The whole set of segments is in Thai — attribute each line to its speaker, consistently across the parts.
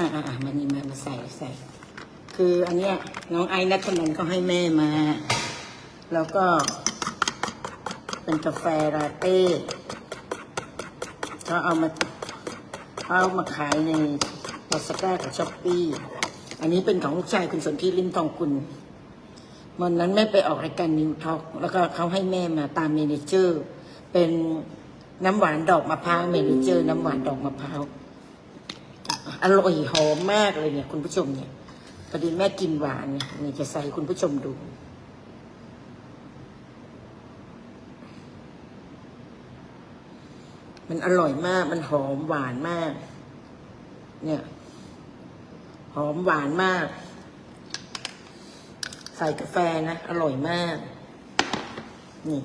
Speaker 1: อ่าอ่าอ่านี่มามาใส่ใส่ คืออันเนี้ยน้องไอ้นัทนนท์เขาให้แม่มา แล้วก็ เป็นกาแฟลาเต้เขาเอามาเขาเอามาขายในลาซาด้ากับช้อปปี้อันนี้เป็นของลูกชายคุณสนธิลิมทองกุลวันนั้นแม่ไปออกรายการนิวท็อกแล้วก็เขาให้แม่มาตามเมเนเจอร์ เป็นน้ำหวานดอกมะพร้าวเมเนเจอร์ น้ำหวานดอกมะพร้าว อร่อยหอมมากเลยเนี่ย คุณผู้ชมเนี่ยพอดีแม่กินหวานเนี่ยนี่จะใส่คุณผู้ชมดู มันอร่อยมากมันหอมหวานมาก เนี่ย หอมหวานมาก ใส่กาแฟนะ อร่อยมาก นี่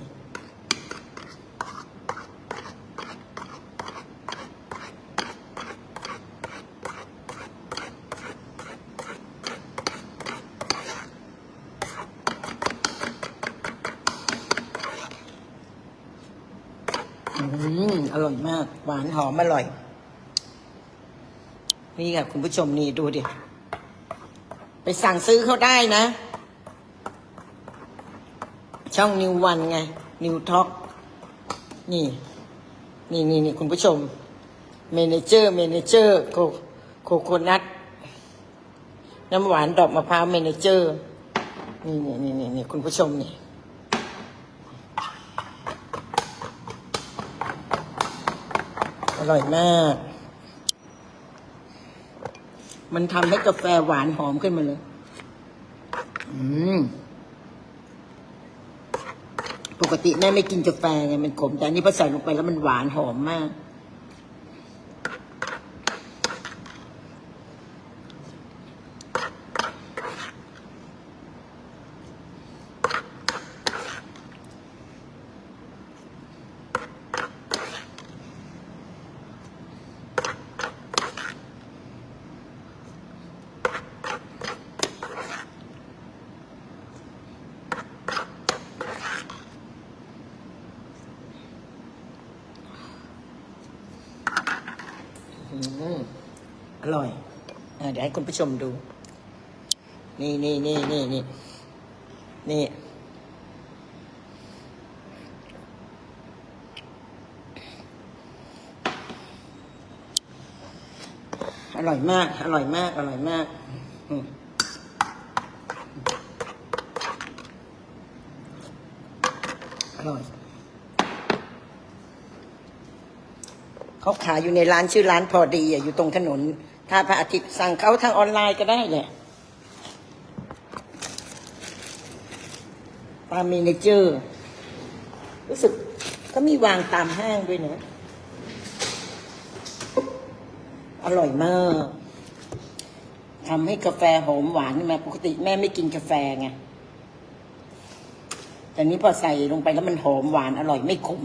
Speaker 1: อืมอร่อยมาก หวานหอมอร่อย นี่ค่ะคุณผู้ชมนี่ดูดิ ไปสั่งซื้อเขาได้นะ ช่องนิววันไง นิวท็อกนี่ นี่นี่นี่คุณผู้ชม เมเนเจอร์ เมเนเจอร์ โคโคโคนัทน้ำหวานดอกมะพร้าวเมเนเจอร์ นี่นี่นี่นี่คุณผู้ชมนี่ ร่อยมาก มันทำให้กาแฟหวานหอมขึ้นมาเลย อืม ปกติแม่ไม่กินกาแฟไงมันขม แต่อันนี้พอใส่ลงไปแล้วมันหวานหอมมาก อืมอร่อยเออเดี๋ยวให้คุณผู้ชมดู นี่นี่นี่นี่นี่นี่อร่อยมาก อร่อยมาก อร่อยมากอืมอร่อย เขาขายอยู่ในร้านชื่อร้านพอดีอะอยู่ตรงถนนท่าพระอาทิตย์สั่งเขาทางออนไลน์ก็ได้เนี่ยตามเมเนเจอร์ รู้สึกก็มีวางตามห้างด้วยนะ อร่อยมากทำให้กาแฟหอมหวานขึ้นมาปกติแม่ไม่กินกาแฟไงแต่นี้พอใส่ลงไปแล้วมันหอมหวานอร่อยไม่ขม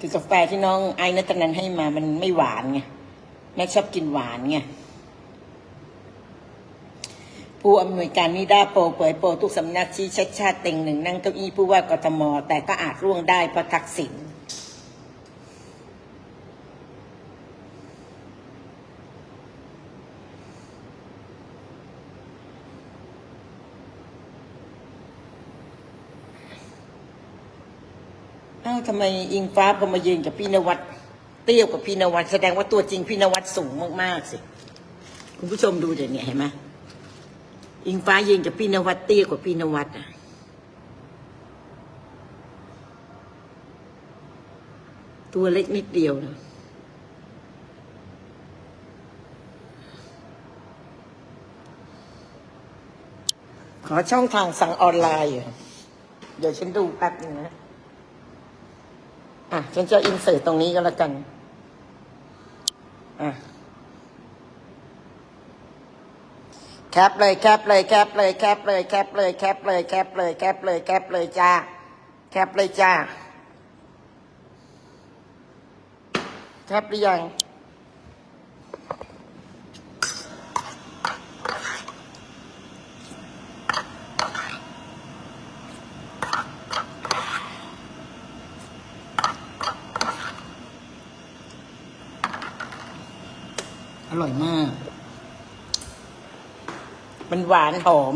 Speaker 1: คือกาแฟที่น้องไอ้นัตนันให้มามันไม่หวานไงแม่ชอบกินหวานไงผู้อำนวยการนิด้าโปรเผยโปรทุกสำนักชี้ชัดชาติเต็งหนึ่งนั่งเก้าอี้ผู้ว่ากทม แต่ก็อาจร่วงได้เพราะทักษิณ อ้าวทำไมอิงฟ้าพอมายืนกับพี่นวัดเตี้ยวกับพี่นวัดแสดงว่าตัวจริงพี่นวัดสูงมากๆสิ คุณผู้ชมดูเดี๋ยวนี้เห็นไหมอิงฟ้ายืนกับพี่นวัดเตี้ยกว่าพี่นวัดอะตัวเล็กนิดเดียวนะขอช่องทางสั่งออนไลน์ เดี๋ยวฉันดูแป๊บหนึงนะ อะฉันจะอินเสิร์ตตรงนี้ก็แล้วกัน อะแคปเลยแคปเลยแคปเลยแคปเลยแคปเลยแคปเลยแคปเลยแคปเลยแคปเลยจ้าแคปเลยจ้าแคปหรือยัง ร่อยมาก มันหวานหอม